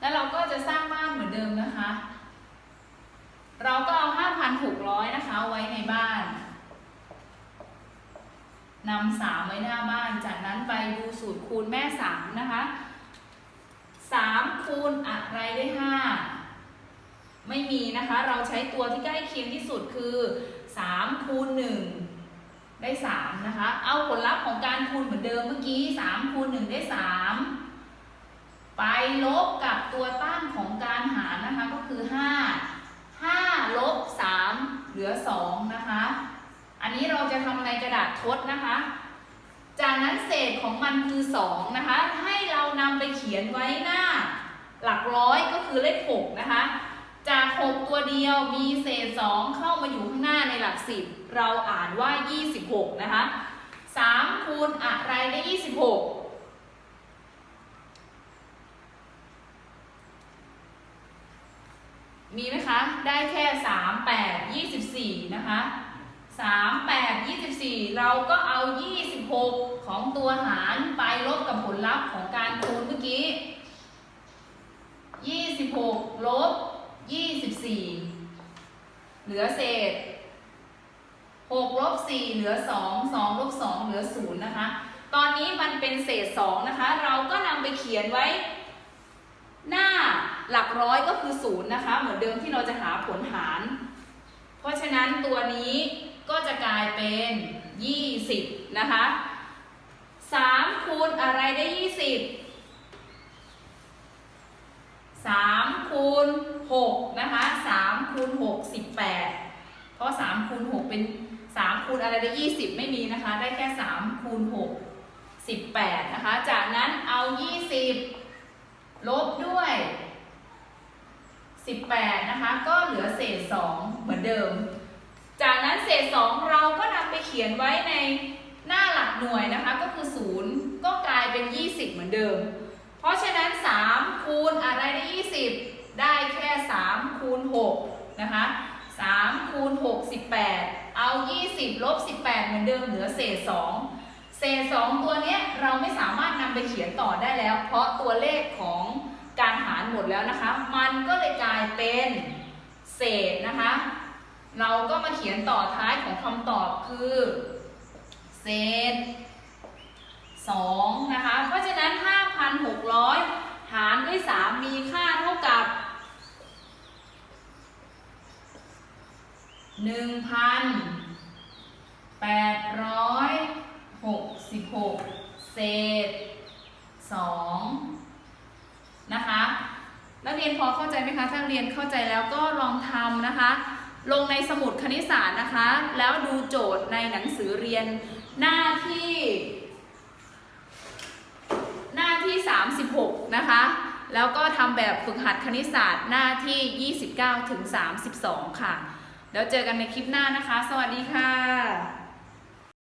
แล้วเราก็จะสร้างบ้านเหมือนเดิมนะคะ เราก็เอา 5,600 นะคะ ไว้ในบ้านนำสามไว้หน้าบ้าน จากนั้นไปดูสูตรคูณแม่สามนะคะสามคูณอะไรได้ห้าไม่มีนะคะ เราใช้ตัวที่ใกล้เคียงที่สุดคือสามคูณหนึ่งได้สามนะคะ เอาผลลัพธ์ของการคูณเหมือนเดิมเมื่อกี้สามคูณหนึ่งได้สาม ไปลบกับตัวตั้งของการหารนะคะก็คือห้าห้าลบสามเหลือสองนะคะ อันนี้เราจะทำในกระดาษทดนะคะ จากนั้นเศษของมันคือ 2 นะคะ ให้เรานำไปเขียนไว้หน้า หลักร้อยก็คือเลข 6 นะคะ จาก 6 ตัวเดียวมีเศษ 2 เข้ามาอยู่ข้างหน้าในหลัก 10 เราอ่านว่า 26 นะคะ3คูณอะไรได้ 26 มีไหมคะ ได้แค่3 8 24นะคะ3 8 24เราก็เอา26ของตัวหารไปลบกับผลลัพธ์ของการคูณเมื่อกี้26ลบ24เหลือเศษ6ลบ4เหลือ2 2ลบ2เหลือ0นะคะ ตอนนี้มันเป็นเศษ2นะคะ เราก็นำไปเขียนไว้ หลักร้อยก็คือ0นะคะ เหมือนเดิมที่เราจะหาผลหาร เพราะฉะนั้นตัวนี้ก็จะกลายเป็น 20 นะคะ 3 คูณอะไรได้ 20 3คูณ6นะคะ3คูณ6 18 เพราะ3คูณ6เป็น3คูณอะไรได้ 20 ไม่มีนะคะ ได้แค่3คูณ6 18 นะคะ จากนั้นเอา 20 ลบด้วย 18 นะคะ ก็เหลือเศษ 2 เหมือนเดิม จากนั้นเศษ 2 เราก็นำไปเขียนไว้ในหน้าหลักหน่วยนะคะ ก็คือ 0 ก็กลายเป็น 20 เหมือนเดิม เพราะฉะนั้น 3 คูณอะไรได้ 20 ได้แค่ 3 คูณ 6 นะคะ 3 คูณ 6 18 เอา 20 ลบ 18 เหมือนเดิม เหลือเศษ 2 เศษ 2 ตัวเนี้ยเราไม่สามารถนำไปเขียนต่อได้แล้ว เพราะตัวเลขของ การหารหมดแล้วนะคะ มันก็เลยกลายเป็นเศษนะคะ เราก็มาเขียนต่อท้ายของคำตอบคือ เศษ2นะคะ เพราะฉะนั้น 5,600 หารด้วย 3 มีค่าเท่ากับ1,866 เศษ 2 นะคะ นักเรียนพอเข้าใจไหมคะถ้าเรียนเข้าใจแล้วก็ลองทำนะคะ ลงในสมุดคณิตศาสตร์นะคะ แล้วดูโจทย์ในหนังสือเรียนหน้าที่ หน้าที่ 36 นะคะ แล้วก็ทำแบบฝึกหัดคณิตศาสตร์หน้าที่ 29ถึง32 ค่ะ แล้วเจอกันในคลิปหน้านะคะ สวัสดีค่ะ